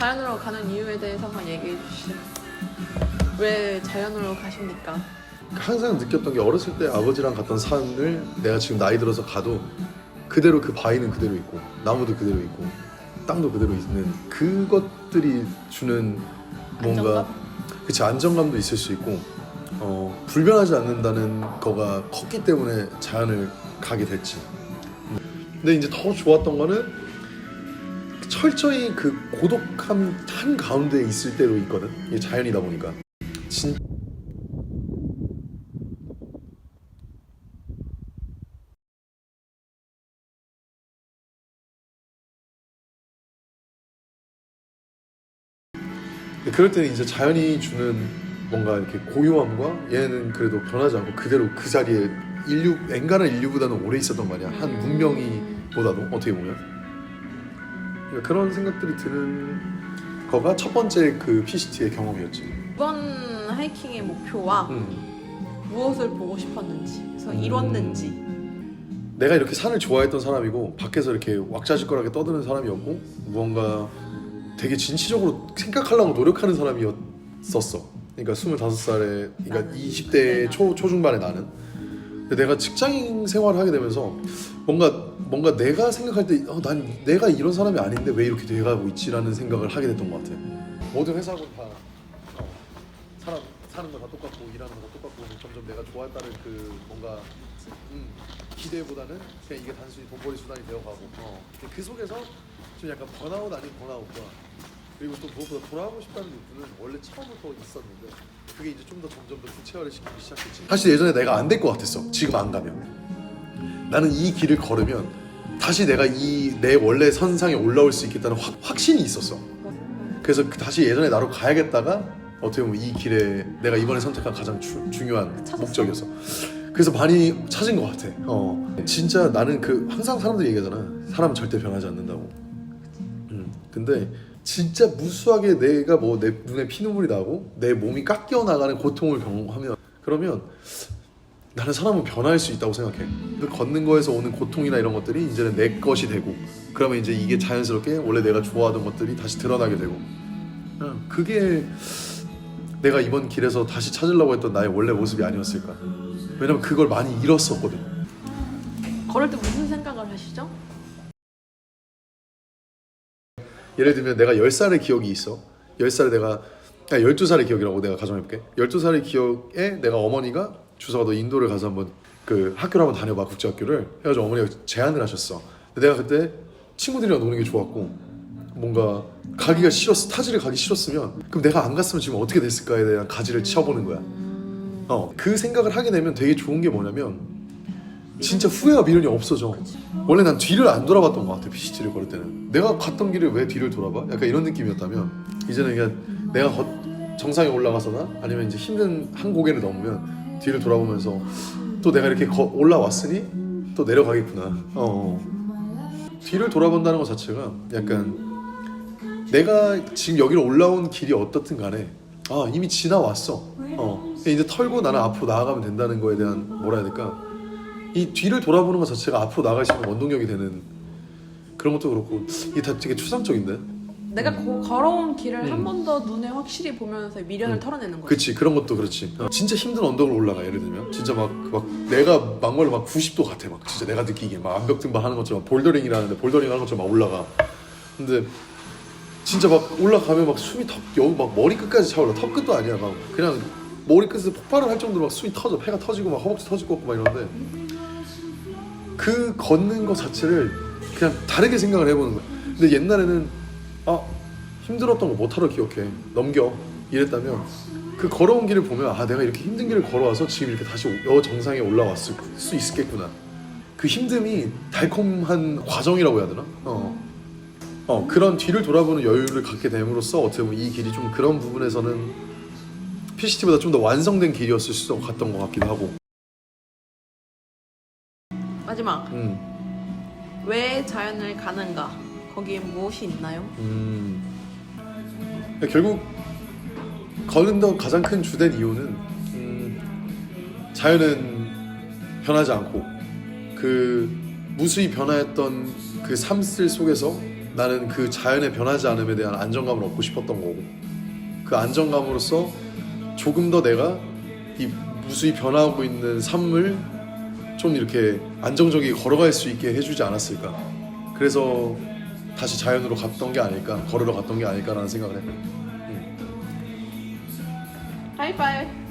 자연으로 가는 이유에 대해서 한번 얘기해 주시죠. 왜 자연으로 가십니까? 항상 느꼈던 게 어렸을 때 아버지랑 갔던 산을 내가 지금 나이 들어서 가도 그대로 그 바위는 그대로 있고 나무도 그대로 있고 땅도 그대로 있는 그것들이 주는 뭔가 안정감? 그치 안정감도 있을 수 있고 어, 불변하지 않는다는 거가 컸기 때문에 자연을 가게 됐지. 근데 이제 더 좋았던 거는 철저히 그 고독함 한 가운데 있을 때로 있거든. 이게 자연이다 보니까 진 근데 그럴 때는 이제 자연이 주는 뭔가 이렇게 고요함과 얘는 그래도 변하지 않고 그대로 그 자리에 인류 엔간한 인류보다는 오래 있었던 거 아니야 한 음. 문명이보다도 어떻게 보면 그러니까 그런 생각들이 드는 거가 첫 번째 그 PCT의 경험이었지. 이번 하이킹의 목표와 음. 무엇을 보고 싶었는지, 그래서 음. 이뤘는지. 내가 이렇게 산을 좋아했던 사람이고 밖에서 이렇게 왁자지껄하게 떠드는 사람이었고 무언가 되게 진취적으로 생각하려고 노력하는 사람이었었어. 그러니까 25살에 그러니까 나는 20대 초 초중반에 나는. 내가 직장인 생활을 하게 되면서 뭔가 뭔가 내가 생각할 때 어, 난 내가 이런 사람이 아닌데 왜 이렇게 돼가고 있지라는 생각을 하게 됐던 것 같아. 모든 회사군 다 어, 사람 사는 거 다 똑같고 일하는 거 다 똑같고 점점 내가 좋아했다는 그 뭔가 음, 기대보다는 그냥 이게 단순히 돈벌이 수단이 되어가고 어. 그 속에서 좀 약간 번아웃 아닌 번아웃과 그리고 또 무엇보다 돌아가고 싶다는 욕구는 원래 처음부터 있었는데 그게 이제 좀 더 점점 더 구체화를 시키기 시작했지 사실 예전에 내가 안 될 것 같았어 지금 안 가면 나는 이 길을 걸으면 다시 내가 이 내 원래 선상에 올라올 수 있겠다는 확, 확신이 있었어 그래서 그 다시 예전에 나로 가야겠다가 어떻게 보면 이 길에 내가 이번에 선택한 가장 주- 중요한 찾았어? 목적이었어. 그래서 많이 찾은 것 같아. 어, 진짜 나는 그 항상 사람들이 얘기하잖아. 사람은 절대 변하지 않는다고. 음, 근데 진짜 무수하게 내가 뭐 내 눈에 피눈물이 나고 내 몸이 깎여 나가는 고통을 경험하면 그러면 나는 사람은 변할 수 있다고 생각해. 그 걷는 거에서 오는 고통이나 이런 것들이 이제는 내 것이 되고 그러면 이제 이게 자연스럽게 원래 내가 좋아하던 것들이 다시 드러나게 되고 어, 그게 내가 이번 길에서 다시 찾으려고 했던 나의 원래 모습이 아니었을까. 왜냐면 그걸 많이 잃었었거든. 걸을 때 무슨 생각을 하시죠? 예를 들면 내가 10살의 기억이 있어. 10살에 내가 아 12살의 기억이라고 내가 가정해볼게. 12살의 기억에 내가 어머니가 주소가 너 인도를 가서 한번 그 학교를 한번 다녀봐 국제학교를 해가지고 어머니가 제안을 하셨어. 내가 그때 친구들이랑 노는 게 좋았고 뭔가 가기가 싫었어 타지를 가기 싫었으면 그럼 내가 안 갔으면 지금 어떻게 됐을까에 대한 가지를 치워보는 거야. 어, 그 생각을 하게 되면 되게 좋은 게 뭐냐면 진짜 후회와 미련이 없어져. 원래 난 뒤를 안 돌아봤던 것 같아 PCT를 걸을 때는. 내가 갔던 길을 왜 뒤를 돌아봐? 약간 이런 느낌이었다면 이제는 그냥 내가 거- 정상에 올라가서나 아니면 이제 힘든 한 고개를 넘으면 뒤를 돌아보면서 또 내가 이렇게 거- 올라왔으니 또 내려가겠구나. 어. 뒤를 돌아본다는 것 자체가 약간 내가 지금 여기로 올라온 길이 어떻든 간에 아 이미 지나왔어. 어 이제 털고 나는 앞으로 나아가면 된다는 거에 대한 뭐라 해야 될까? 이 뒤를 돌아보는 것 자체가 앞으로 있는 원동력이 되는 그런 것도 그렇고 이게 다 되게 추상적인데. 내가 고- 걸어온 길을 음. 한번 더 눈에 확실히 보면서 미련을 음. 털어내는 거지. 그치 그런 것도 그렇지. 어, 진짜 힘든 언덕을 올라가 예를 들면 진짜 막막 내가 막말로 막 90도 같아 막 진짜 내가 느끼기에 막 암벽 등반하는 것처럼 볼더링이라는데 볼더링 하는 것처럼 막 올라가. 근데 진짜 막 올라가면 막 숨이 턱 여기 막 머리 끝까지 차올라 턱 끝도 아니야 막 그냥 머리 끝에서 폭발을 할 정도로 막 숨이 터져 폐가 터지고 막 허벅지 터질 것 같고 막 이러는데 그 걷는 것 자체를 그냥 다르게 생각을 해보는 거야. 근데 옛날에는 아 힘들었던 거 못하러 기억해 넘겨 이랬다면 그 걸어온 길을 보면 아 내가 이렇게 힘든 길을 걸어와서 지금 이렇게 다시 여 정상에 올라왔을 수 있겠구나. 그 힘듦이 달콤한 과정이라고 해야 되나? 어. 어 그런 뒤를 돌아보는 여유를 갖게 됨으로써 어떻게 보면 이 길이 좀 그런 부분에서는 PCT보다 좀 더 완성된 길이었을 수 같던 것 같기도 하고. 마지막 음. 왜 자연을 가는가? 거기에 무엇이 있나요? 음. 결국 걸린더 가장 큰 주된 이유는 음, 자연은 변하지 않고 그 무수히 변화했던 그 삶들 속에서 나는 그 자연의 변하지 않음에 대한 안정감을 얻고 싶었던 거고 그 안정감으로써 조금 더 내가 이 무수히 변화하고 있는 삶을 좀 이렇게 안정적이게 걸어갈 수 있게 해주지 않았을까. 그래서 다시 자연으로 갔던 게 아닐까 걸으러 갔던 게 아닐까라는 생각을 해 하이파이브.